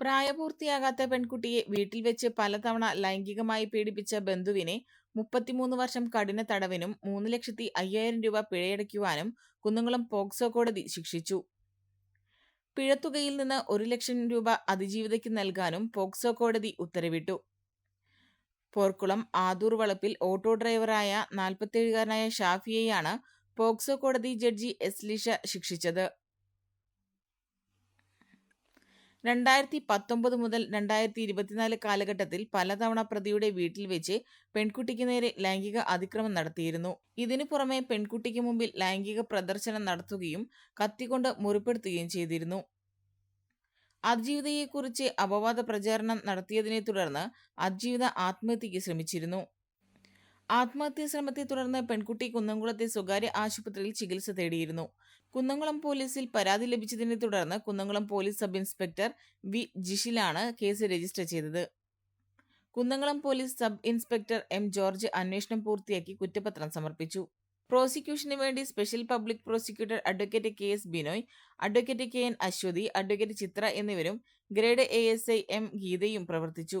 പ്രായപൂർത്തിയാകാത്ത പെൺകുട്ടിയെ വീട്ടിൽ വെച്ച് പലതവണ ലൈംഗികമായി പീഡിപ്പിച്ച ബന്ധുവിനെ മുപ്പത്തിമൂന്ന് വർഷം കഠിന തടവിനും മൂന്ന് ലക്ഷത്തി അയ്യായിരം രൂപ പിഴയടയ്ക്കുവാനും കുന്നംകുളം പോക്സോ കോടതി ശിക്ഷിച്ചു. പിഴത്തുകയിൽ നിന്ന് ഒരു ലക്ഷം രൂപ അതിജീവിതയ്ക്ക് നൽകാനും പോക്സോ കോടതി ഉത്തരവിട്ടു. പോർക്കുളം ആദൂർ വളപ്പിൽ ഓട്ടോ ഡ്രൈവറായ നാൽപ്പത്തിയേഴുകാരനായ ഷാഫിയെയാണ് പോക്സോ കോടതി ജഡ്ജി എസ് ലിഷ ശിക്ഷിച്ചത്. രണ്ടായിരത്തി പത്തൊമ്പത് മുതൽ രണ്ടായിരത്തി ഇരുപത്തിനാല് കാലഘട്ടത്തിൽ പലതവണ പ്രതിയുടെ വീട്ടിൽ വെച്ച് പെൺകുട്ടിക്ക് നേരെ ലൈംഗിക അതിക്രമം നടത്തിയിരുന്നു. ഇതിനു പുറമെ പെൺകുട്ടിക്ക് മുമ്പിൽ ലൈംഗിക പ്രദർശനം നടത്തുകയും കത്തിക്കൊണ്ട് മുറിപ്പെടുത്തുകയും ചെയ്തിരുന്നു. അതിജീവിതയെക്കുറിച്ച് അപവാദ പ്രചാരണം നടത്തിയതിനെ തുടർന്ന് അതിജീവിത ആത്മഹത്യയ്ക്ക് ശ്രമിച്ചിരുന്നു. ആത്മഹത്യാശ്രമത്തെ തുടർന്ന് പെൺകുട്ടി കുന്നംകുളത്തെ സ്വകാര്യ ആശുപത്രിയിൽ ചികിത്സ തേടിയിരുന്നു. കുന്നംകുളം പോലീസിൽ പരാതി ലഭിച്ചതിനെ തുടർന്ന് Kunnamkulam police sub inspector V ജിഷിലാണ് case register ചെയ്തത്. Kunnamkulam police sub inspector M George അന്വേഷണം പൂർത്തിയാക്കി കുറ്റപത്രം സമർപ്പിച്ചു. പ്രോസിക്യൂഷന് വേണ്ടി special public prosecutor advocate K S Binoy, advocate K N Aswathy, advocate Chitra എന്നിവരും grade A S I M ഗീതയും പ്രവർത്തിച്ചു.